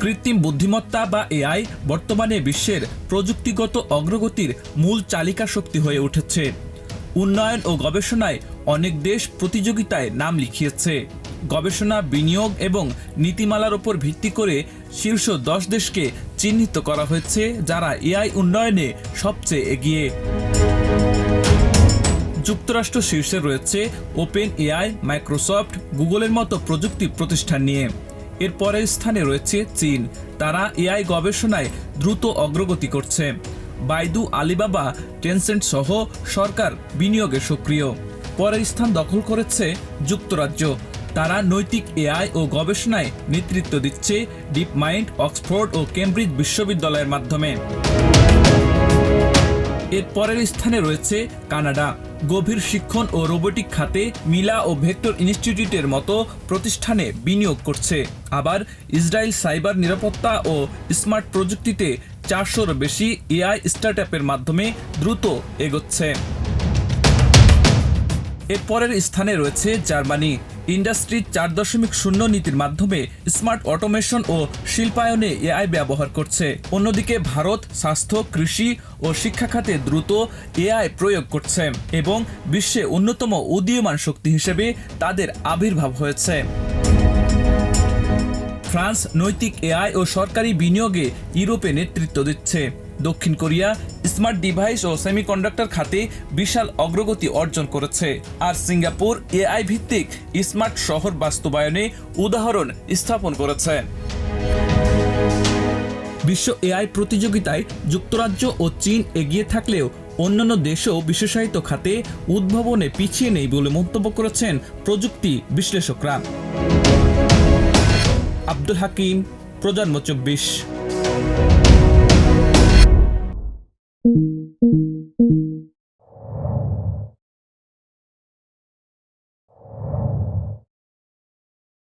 কৃত্রিম বুদ্ধিমত্তা বা এআই বর্তমানে বিশ্বের প্রযুক্তিগত অগ্রগতির মূল চালিকা শক্তি হয়ে উঠেছে। উন্নয়ন ও গবেষণায় অনেক দেশ প্রতিযোগিতায় নাম লিখিয়েছে। গবেষণা, বিনিয়োগ এবং নীতিমালার উপর ভিত্তি করে শীর্ষ দশ দেশকে চিহ্নিত করা হয়েছে, যারা এআই উন্নয়নে সবচেয়ে এগিয়ে। যুক্তরাষ্ট্র শীর্ষে রয়েছে ওপেন এআই মাইক্রোসফট, গুগলের মতো প্রযুক্তি প্রতিষ্ঠান নিয়ে। এর পরের স্থানে রয়েছে চীন। তারা এআই গবেষণায় দ্রুত অগ্রগতি করছে। বাইদু, আলিবাবা, টেনসেন্ট সহ সরকার বিনিয়োগে সক্রিয়। পরের স্থান দখল করেছে যুক্তরাজ্য। তারা নৈতিক এআই ও গবেষণায় নেতৃত্ব দিচ্ছে ডিপ মাইন্ড অক্সফোর্ড ও কেমব্রিজ বিশ্ববিদ্যালয়ের মাধ্যমে। এর পরের স্থানে রয়েছে কানাডা। গভীর শিক্ষণ ও রোবোটিক খাতে মিলা ও ভেক্টর ইনস্টিটিউটের মতো প্রতিষ্ঠানে বিনিয়োগ করছে। আবার ইসরায়েল সাইবার নিরাপত্তা ও স্মার্ট প্রযুক্তিতে চারশোর বেশি এআই স্টার্টআপের মাধ্যমে দ্রুত এগোচ্ছে। এর পরের স্থানে রয়েছে জার্মানি। ইন্ডাস্ট্রি চার দশমিক শূন্য নীতির মাধ্যমে স্মার্ট অটোমেশন ও শিল্পায়নে এআই ব্যবহার করছে। অন্যদিকে ভারত স্বাস্থ্য, কৃষি ও শিক্ষা খাতে দ্রুত এআই প্রয়োগ করছে এবং বিশ্বে অন্যতম উদীয়মান শক্তি হিসেবে তাদের আবির্ভাব হয়েছে। ফ্রান্স নৈতিক এআই ও সরকারি বিনিয়োগে ইউরোপে নেতৃত্ব দিচ্ছে। দক্ষিণ কোরিয়া স্মার্ট ডিভাইস ও সেমিকন্ডাক্টর খাতে বিশাল অগ্রগতি অর্জন করেছে। আর সিঙ্গাপুর এআই ভিত্তিক স্মার্ট শহর বাস্তবায়নে উদাহরণ স্থাপন করেছে। বিশ্ব এআই প্রতিযোগিতায় যুক্তরাজ্য ও চীন এগিয়ে থাকলেও অন্যান্য দেশও বিশেষায়িত খাতে উদ্ভাবনে পিছিয়ে নেই বলে মন্তব্য করেছেন প্রযুক্তি বিশ্লেষকরা। আব্দুল হাকিম, প্রজন্ম চব্বিশ।